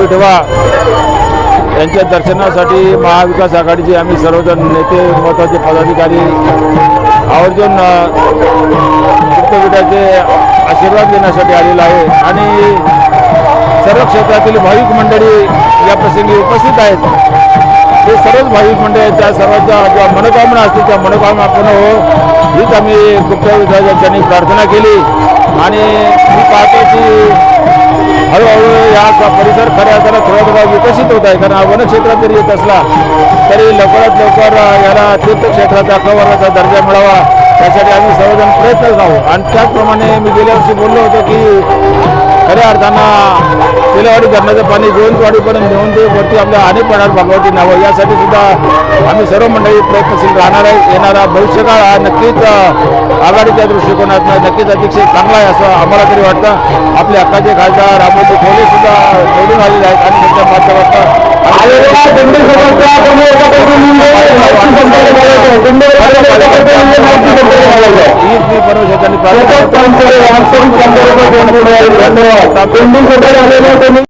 विठवा यांच्या दर्शनासाठी महाविकास आघाडीचे आम्ही सर्वजण नेते महत्त्वाचे पदाधिकारी आवर्जून अ, आशीर्वाद घेण्यासाठी आलेला आहे. आणि सर्व क्षेत्रातील भाविक मंडळी या प्रसंगी उपस्थित आहेत. हे सर्वच भाविक मंडळी त्या सर्वांच्या ज्या मनोकामना असतील त्या मनोकामना पूर्ण हो. हीच आम्ही गुप्तविधाच्या प्रार्थना केली. आणि मी पाहतो की हळूहळू याचा परिसर खऱ्या अर्थानं थोडा थोडा विकसित होत आहे. कारण हा वनक्षेत्रात जरी येत असला तरी लवकरात लवकर याला याला तीर्थक्षेत्राचा अकवर्गाचा दर्जा मिळावा. त्यासाठी आम्ही सर्वजण प्रयत्न राहू आणि त्याचप्रमाणे मी गेल्या वर्षी बोललो होतो की खऱ्या अर्थानं तेलवाडी धरणाचं पाणी गोविंदवाडीपर्यंत नेऊन ते वरती आपल्या अनेक पडार भागवती न्यावं यासाठी सुद्धा आम्ही सर्व मंडळी प्रयत्नशील राहणार आहे. येणारा भविष्यकाळ हा नक्कीच आघाडीच्या दृष्टिकोनातनं नक्कीच अतिशय चांगला आहे असं आम्हाला तरी वाटतं. आपले हक्काचे खासदार रामोजी खोले सुद्धा निवडून आलेले आहेत आणि त्यांच्या माध्यमातून हीच मी परमेश्वर त्यांनी प्रार्थना करतो. धन्यवाद